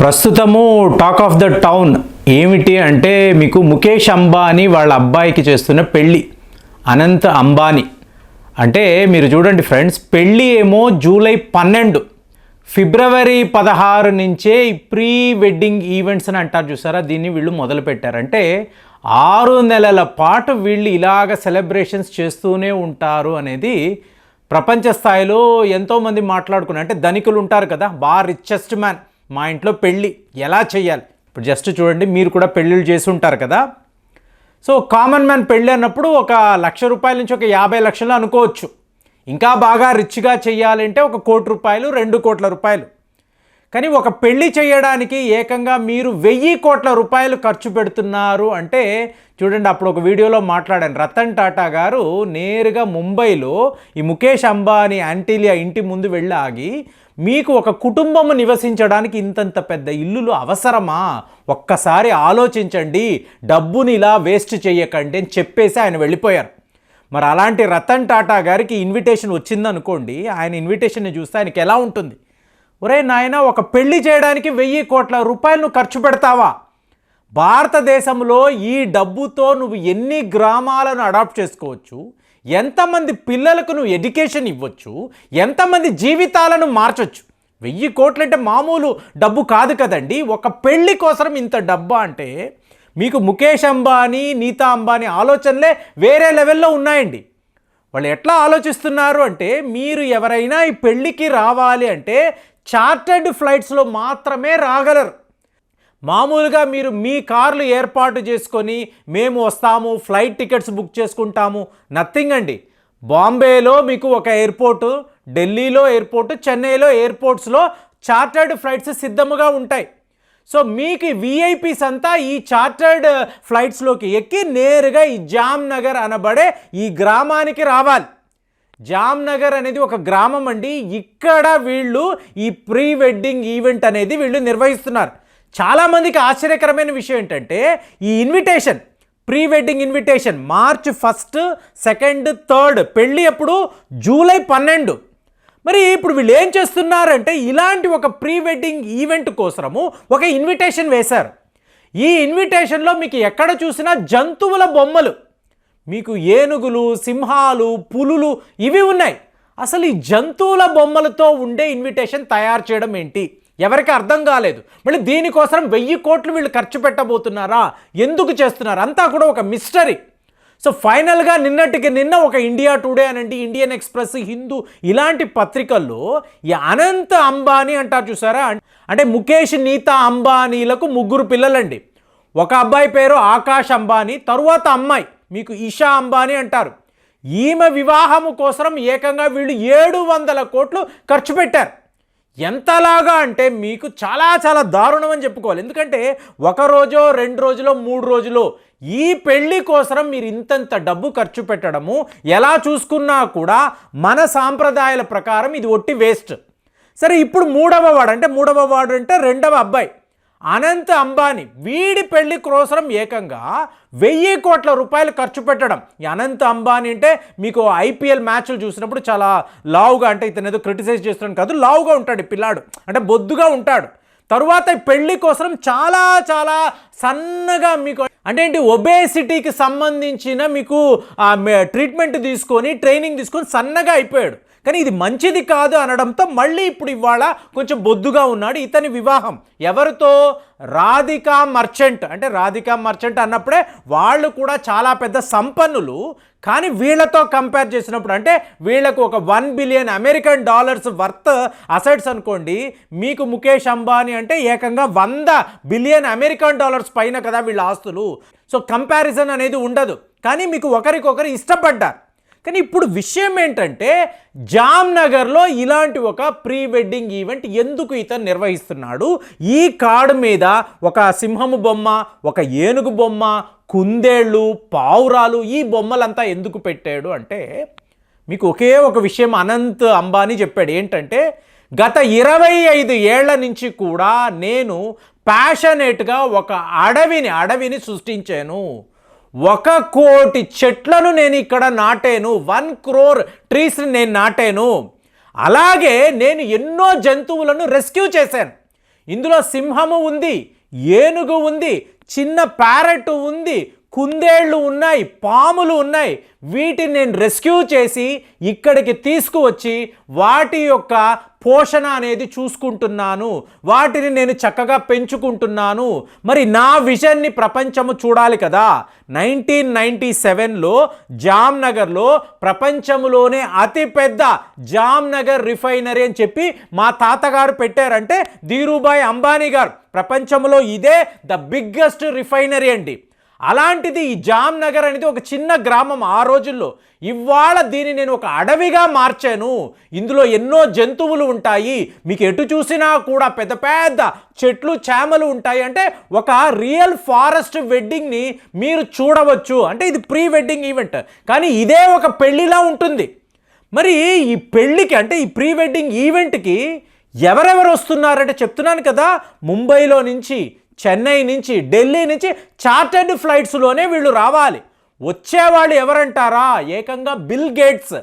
ప్రస్తుతము talk of the town ఏమిటి అంటే మీకు ముఖేష్ అంబానీ వాళ్ళ అబ్బాయికి చేస్తున్న పెళ్ళి అనంత్ అంబానీ. అంటే మీరు చూడండి ఫ్రెండ్స్ పెళ్ళి ఏమో జూలై పన్నెండు ఫిబ్రవరి పదహారు నుంచే ప్రీ వెడ్డింగ్ ఈవెంట్స్ అని అంటారు చూసారా? దీన్ని వీళ్ళు మొదలుపెట్టారంటే ఆరు నెలల పాటు వీళ్ళు ఇలాగ సెలబ్రేషన్స్ చేస్తూనే ఉంటారు అనేది ప్రపంచ స్థాయిలో ఎంతోమంది మాట్లాడుకున్నారు. అంటే ధనికులు ఉంటారు కదా బాగా రిచెస్ట్ మ్యాన్. మా ఇంట్లో పెళ్ళి ఎలా చేయాలి? ఇప్పుడు జస్ట్ చూడండి మీరు కూడా పెళ్ళిళ్ళు చేసి ఉంటారు కదా? సో కామన్ మ్యాన్ పెళ్ళి అన్నప్పుడు ఒక లక్ష రూపాయల నుంచి ఒక యాభై లక్షలు అనుకోవచ్చు. ఇంకా బాగా రిచ్గా చేయాలంటే ఒక కోటి రూపాయలు రెండు కోట్ల రూపాయలు. కానీ ఒక పెళ్ళి చేయడానికి ఏకంగా మీరు వెయ్యి కోట్ల రూపాయలు ఖర్చు పెడుతున్నారు అంటే చూడండి అప్పుడు ఒక వీడియోలో మాట్లాడాను. రతన్ టాటా గారు నేరుగా ముంబైలో ఈ ముఖేష్ అంబానీ యాంటీలియా ఇంటి ముందు వెళ్ళి ఆగి మీకు ఒక కుటుంబము నివసించడానికి ఇంతంత పెద్ద ఇల్లులు అవసరమా? ఒక్కసారి ఆలోచించండి. డబ్బుని ఇలా వేస్ట్ చేయకండి అని చెప్పేసి ఆయన వెళ్ళిపోయారు. మరి అలాంటి రతన్ టాటా గారికి ఇన్విటేషన్ వచ్చిందనుకోండి ఆయన ఇన్విటేషన్ని చూస్తే ఆయనకి ఎలా ఉంటుంది? ఒరే నాయన ఒక పెళ్ళి చేయడానికి వెయ్యి కోట్ల రూపాయలు ఖర్చు పెడతావా? భారతదేశంలో ఈ డబ్బుతో నువ్వు ఎన్ని గ్రామాలను అడాప్ట్ చేసుకోవచ్చు? ఎంతమంది పిల్లలకు నువ్వు ఎడ్యుకేషన్ ఇవ్వచ్చు? ఎంతమంది జీవితాలను మార్చొచ్చు? వెయ్యి కోట్లు అంటే మామూలు డబ్బు కాదు కదండి. ఒక పెళ్ళి కోసం ఇంత డబ్బా అంటే మీకు ముఖేష్ అంబానీ నీతా అంబానీ ఆలోచనలే వేరే లెవెల్లో ఉన్నాయండి. వాళ్ళు ఎట్లా ఆలోచిస్తున్నారు అంటే మీరు ఎవరైనా ఈ పెళ్ళికి రావాలి అంటే చార్టర్డ్ ఫ్లైట్స్లో మాత్రమే రాగలరు. మామూలుగా మీరు మీ కార్లు ఏర్పాటు చేసుకొని మేము వస్తాము ఫ్లైట్ టికెట్స్ బుక్ చేసుకుంటాము నథింగ్ అండి. బాంబేలో మీకు ఒక ఎయిర్పోర్టు ఢిల్లీలో ఎయిర్పోర్టు చెన్నైలో ఎయిర్పోర్ట్స్లో చార్టర్డ్ ఫ్లైట్స్ సిద్ధముగా ఉంటాయి. సో మీకు విఐపీస్ అంతా ఈ చార్టర్డ్ ఫ్లైట్స్లోకి ఎక్కి నేరుగా ఈ జామ్నగర్ అనబడే ఈ గ్రామానికి రావాలి. జామ్నగర్ అనేది ఒక గ్రామం అండి. ఇక్కడ వీళ్ళు ఈ ప్రీ వెడ్డింగ్ ఈవెంట్ అనేది వీళ్ళు నిర్వహిస్తున్నారు. చాలామందికి ఆశ్చర్యకరమైన విషయం ఏంటంటే ఈ invitation pre wedding invitation March first second third పెళ్ళి ఎప్పుడు? జూలై పన్నెండు. మరి ఇప్పుడు వీళ్ళు ఏం చేస్తున్నారంటే ఇలాంటి ఒక ప్రీ వెడ్డింగ్ ఈవెంట్ కోసము ఒక ఇన్విటేషన్ వేశారు. ఈ ఇన్విటేషన్లో మీకు ఎక్కడ చూసినా జంతువుల బొమ్మలు. మీకు ఏనుగులు సింహాలు పులులు ఇవి ఉన్నాయి. అసలు ఈ జంతువుల బొమ్మలతో ఉండే ఇన్విటేషన్ తయారు చేయడం ఏంటి? ఎవరికి అర్థం కాలేదు. మళ్ళీ దీనికోసం వెయ్యి కోట్లు వీళ్ళు ఖర్చు పెట్టబోతున్నారా? ఎందుకు చేస్తున్నారు? అంతా కూడా ఒక మిస్టరీ సో ఫైనల్గా నిన్నటికి నిన్న ఒక ఇండియా టుడే అనండి ఇండియన్ ఎక్స్ప్రెస్ హిందూ ఇలాంటి పత్రికల్లో ఈ అనంత అంబానీ అంటారు చూసారా? అంటే ముఖేష్ నీతా అంబానీలకు ముగ్గురు పిల్లలండి. ఒక అబ్బాయి పేరు ఆకాష్ అంబానీ తరువాత అమ్మాయి. మీకు ఇషా అంబానీ అంటారు. ఈమె వివాహము కోసం ఏకంగా వీళ్ళు ఏడు వందల కోట్లు ఖర్చు పెట్టారు. ఎంతలాగా అంటే మీకు చాలా చాలా దారుణం అని చెప్పుకోవాలి. ఎందుకంటే ఒక రోజో రెండు రోజులో మూడు రోజులో ఈ పెళ్ళి కోసం మీరు ఇంతంత డబ్బు ఖర్చు పెట్టడము ఎలా చూసుకున్నా కూడా మన సాంప్రదాయాల ప్రకారం ఇది ఒట్టి వేస్ట్. సరే ఇప్పుడు మూడవ వాడు అంటే మూడవ వాడు అంటే రెండవ అబ్బాయి. అనంత్ అంబానీ వీడి పెళ్ళి కోసం ఏకంగా వెయ్యి కోట్ల రూపాయలు ఖర్చు పెట్టడం. ఈ అనంత్ అంబానీ అంటే మీకు ఐపీఎల్ మ్యాచ్లు చూసినప్పుడు చాలా లావుగా అంటే ఇతను ఏదో క్రిటిసైజ్ చేస్తున్నాను కాదు లావుగా ఉంటాడు పిల్లాడు. అంటే బొద్దుగా ఉంటాడు. తరువాత ఈ పెళ్ళి కోసం చాలా చాలా సన్నగా మీకు అంటే ఏంటి ఒబేసిటీకి సంబంధించిన మీకు ట్రీట్మెంట్ తీసుకొని ట్రైనింగ్ తీసుకొని సన్నగా అయిపోయాడు. కానీ ఇది మంచిది కాదు అనడంతో మళ్ళీ ఇప్పుడు ఇవాళ కొంచెం బొద్దుగా ఉన్నాడు ఇతని వివాహం. ఎవరితో? రాధికా మర్చెంట్. అంటే రాధికా మర్చెంట్ అన్నప్పుడే వాళ్ళు కూడా చాలా పెద్ద సంపన్నులు. కానీ వీళ్ళతో కంపేర్ చేసినప్పుడు అంటే వీళ్ళకు ఒక one billion American dollars worth assets అనుకోండి. మీకు ముఖేష్ అంబానీ అంటే ఏకంగా వంద బిలియన్ అమెరికన్ డాలర్స్ పైన కదా వీళ్ళ ఆస్తులు. సో కంపారిజన్ అనేది ఉండదు. కానీ మీకు ఒకరికొకరు ఇష్టపడ్డారు. కానీ ఇప్పుడు విషయం ఏంటంటే జామ్నగర్లో ఇలాంటి ఒక ప్రీ వెడ్డింగ్ ఈవెంట్ ఎందుకు ఇతను నిర్వహిస్తున్నాడు? ఈ కార్డు మీద ఒక సింహము బొమ్మ ఒక ఏనుగు బొమ్మ కుందేళ్ళు పావురాలు ఈ బొమ్మలంతా ఎందుకు పెట్టాడు అంటే మీకు ఒకే ఒక విషయం అనంత్ అంబానీ చెప్పాడు. ఏంటంటే గత ఇరవై ఐదు ఏళ్ళ నుంచి కూడా నేను ప్యాషనేట్గా ఒక అడవిని అడవిని సృష్టించాను. ఒక కోటి చెట్లను నేను ఇక్కడ నాటాను. వన్ క్రోర్ ట్రీస్ని నేను నాటాను. అలాగే నేను ఎన్నో జంతువులను రెస్క్యూ చేశాను. ఇందులో సింహము ఉంది ఏనుగు ఉంది చిన్న ప్యారెట్ ఉంది కుందేళ్ళు ఉన్నాయి పాములు ఉన్నాయి. వీటిని నేను రెస్క్యూ చేసి ఇక్కడికి తీసుకువచ్చి వాటి యొక్క పోషణ అనేది చూసుకుంటున్నాను. వాటిని నేను చక్కగా పెంచుకుంటున్నాను. మరి నా విజన్ని ప్రపంచము చూడాలి కదా. నైన్టీన్ నైంటీ సెవెన్లో జామ్నగర్లో ప్రపంచంలోనే అతిపెద్ద జామ్నగర్ రిఫైనరీ అని చెప్పి మా తాతగారు పెట్టారంటే ధీరుభాయ్ అంబానీ గారు. ప్రపంచంలో ఇదే ద బిగ్గెస్ట్ రిఫైనరీ అండి. అలాంటిది ఈ జామ్నగర్ అనేది ఒక చిన్న గ్రామం ఆ రోజుల్లో. ఇవాళ దీన్ని నేను ఒక అడవిగా మార్చాను. ఇందులో ఎన్నో జంతువులు ఉంటాయి. మీకు ఎటు చూసినా కూడా పెద్ద పెద్ద చెట్లు చేమలు ఉంటాయి. అంటే ఒక రియల్ ఫారెస్ట్ వెడ్డింగ్ని మీరు చూడవచ్చు. అంటే ఇది ప్రీ వెడ్డింగ్ ఈవెంట్. కానీ ఇదే ఒక పెళ్ళిలా ఉంటుంది. మరి ఈ పెళ్ళికి అంటే ఈ ప్రీ వెడ్డింగ్ ఈవెంట్కి ఎవరెవరు వస్తున్నారంటే చెప్తున్నాను కదా ముంబైలో నుంచి చెన్నై నుంచి ఢిల్లీ నుంచి చార్టర్డ్ ఫ్లైట్స్లోనే వీళ్ళు రావాలి. వచ్చేవాళ్ళు ఎవరంటారా? ఏకంగా బిల్ గేట్స్.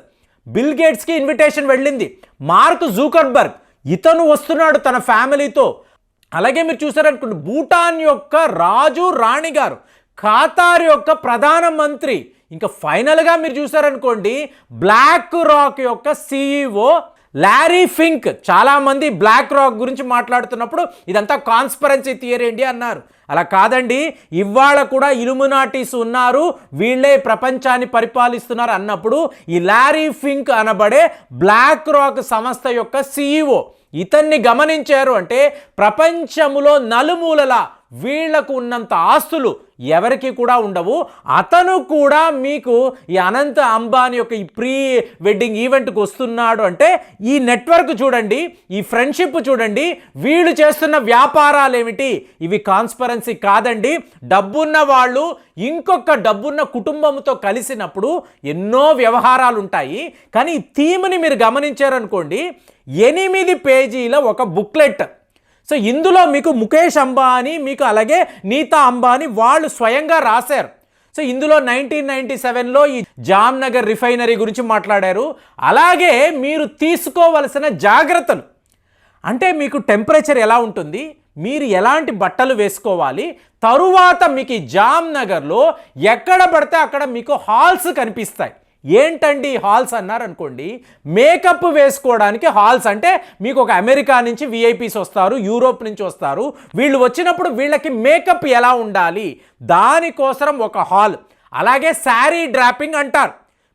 బిల్ గేట్స్కి ఇన్విటేషన్ వెళ్ళింది. Mark Zuckerberg. ఇతను వస్తున్నాడు తన ఫ్యామిలీతో. అలాగే మీరు చూసారనుకోండి భూటాన్ యొక్క రాజు రాణి గారు ఖాతార్ యొక్క ప్రధానమంత్రి. ఇంకా ఫైనల్గా మీరు చూసారనుకోండి బ్లాక్ రాక్ యొక్క సీఈఓ లారీ ఫింక్. చాలామంది బ్లాక్ రాక్ గురించి మాట్లాడుతున్నప్పుడు ఇదంతా కాన్స్పరెన్సీ థియరీ అండి అన్నారు. అలా కాదండి ఇవాళ కూడా ఇలుమినాటీస్ ఉన్నారు వీళ్ళే ప్రపంచాన్ని పరిపాలిస్తున్నారు అన్నప్పుడు ఈ లారీ ఫింక్ అనబడే బ్లాక్ రాక్ సంస్థ యొక్క సీఈఓ ఇతన్ని గమనించారు అంటే ప్రపంచములో నలుమూలల వీళ్ళకు ఉన్నంత ఆస్తులు ఎవరికి కూడా ఉండవు. అతను కూడా మీకు ఈ అనంత అంబానీ యొక్క ఈ ప్రీ వెడ్డింగ్ ఈవెంట్కి వస్తున్నాడు అంటే ఈ నెట్వర్క్ చూడండి ఈ ఫ్రెండ్షిప్ చూడండి వీళ్ళు చేస్తున్న వ్యాపారాలు ఏమిటి ఇవి కాన్స్పరెన్సీ కాదండి. డబ్బున్న వాళ్ళు ఇంకొక డబ్బున్న కుటుంబంతో కలిసినప్పుడు ఎన్నో వ్యవహారాలు ఉంటాయి కానీ ఈ థీమ్ని మీరు గమనించారనుకోండి ఎనిమిది పేజీల ఒక బుక్లెట్ సో ఇందులో మీకు ముఖేష్ అంబానీ మీకు అలాగే నీతా అంబానీ వాళ్ళు స్వయంగా రాశారు. సో ఇందులో నైన్టీన్ నైన్టీ సెవెన్లో ఈ జామ్నగర్ రిఫైనరీ గురించి మాట్లాడారు. అలాగే మీరు తీసుకోవలసిన జాగ్రత్తలు. అంటే మీకు టెంపరేచర్ ఎలా ఉంటుంది? మీరు ఎలాంటి బట్టలు వేసుకోవాలి? తరువాత మీకు ఈ జామ్నగర్లో ఎక్కడ పడితే అక్కడ మీకు హాల్స్ కనిపిస్తాయి. ఏంటండి హాల్స్ అన్నారనుకోండి మేకప్ వేసుకోవడానికి హాల్స్ అంటే మీకు ఒక అమెరికా నుంచి విఐపీస్ వస్తారు యూరోప్ నుంచి వస్తారు. వీళ్ళు వచ్చినప్పుడు వీళ్ళకి మేకప్ ఎలా ఉండాలి? దానికోసరం ఒక హాల్. అలాగే శారీ డ్రాపింగ్ అంటారు.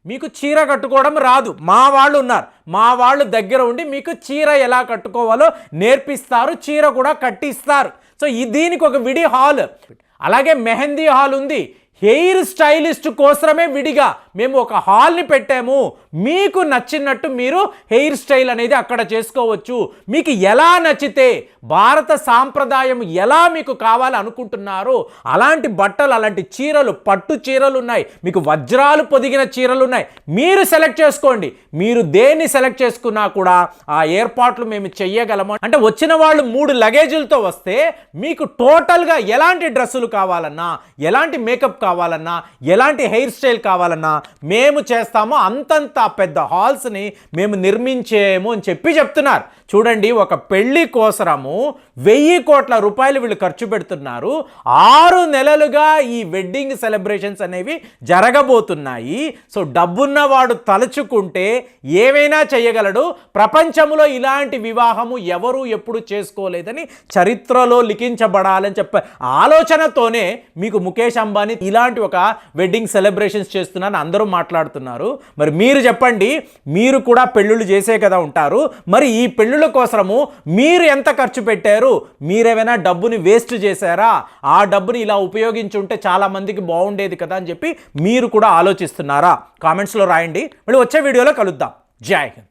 మీకు చీర కట్టుకోవడం రాదు. మా వాళ్ళు ఉన్నారు. మా వాళ్ళు దగ్గర ఉండి మీకు చీర ఎలా కట్టుకోవాలో నేర్పిస్తారు చీర కూడా కట్టిస్తారు. సో ఈ దీనికి ఒక విడి హాల్. అలాగే మెహందీ హాల్ ఉంది. హెయిర్ స్టైలిస్ట్ కోసమే విడిగా మేము ఒక హాల్ని పెట్టాము. మీకు నచ్చినట్టు మీరు హెయిర్ స్టైల్ అనేది అక్కడ చేసుకోవచ్చు. మీకు ఎలా నచ్చితే భారత సాంప్రదాయం ఎలా మీకు కావాలనుకుంటున్నారో అలాంటి బట్టలు అలాంటి చీరలు పట్టు చీరలు ఉన్నాయి మీకు వజ్రాలు పొదిగిన చీరలు ఉన్నాయి మీరు సెలెక్ట్ చేసుకోండి. మీరు దేన్ని సెలెక్ట్ చేసుకున్నా కూడా ఆ ఏర్పాట్లు మేము చెయ్యగలము. అంటే వచ్చిన వాళ్ళు మూడు లగేజీలతో వస్తే మీకు టోటల్గా ఎలాంటి డ్రెస్సులు కావాలన్నా ఎలాంటి మేకప్ కావాలన్నా ఎలాంటి హెయిర్ స్టైల్ కావాలన్నా మేము చేస్తాము అంతంత పెద్ద హాల్స్ని మేము నిర్మించేము అని చెప్పి చెప్తున్నారు. చూడండి ఒక పెళ్ళి కోసరము వెయ్యి కోట్ల రూపాయలు వీళ్ళు ఖర్చు పెడుతున్నారు. ఆరు నెలలుగా ఈ వెడ్డింగ్ సెలబ్రేషన్స్ అనేవి జరగబోతున్నాయి. సో డబ్బున్నవాడు తలుచుకుంటే ఏవైనా చేయగలడు. ప్రపంచంలో ఇలాంటి వివాహము ఎవరు ఎప్పుడు చేసుకోలేదని చరిత్రలో లిఖించబడాలని చెప్పే ఆలోచనతోనే మీకు ముఖేష్ అంబానీ ఇలాంటి ఒక వెడ్డింగ్ సెలబ్రేషన్స్ చేస్తున్నాను. అందరూ మాట్లాడుతున్నారు. మరి మీరు చెప్పండి మీరు కూడా పెళ్ళిళ్ళు చేసే కదా ఉంటారు. మరి ఈ పెళ్ళిళ్ళ కోసము మీరు ఎంత ఖర్చు పెట్టారు? మీరేమైనా డబ్బుని వేస్ట్ చేశారా? ఆ డబ్బుని ఇలా ఉపయోగించుంటే చాలా మందికి బాగుండేది కదా అని చెప్పి మీరు కూడా ఆలోచిస్తున్నారా? కామెంట్స్లో రాయండి. మళ్ళీ వచ్చే వీడియోలో కలుద్దాం. జై హింద్.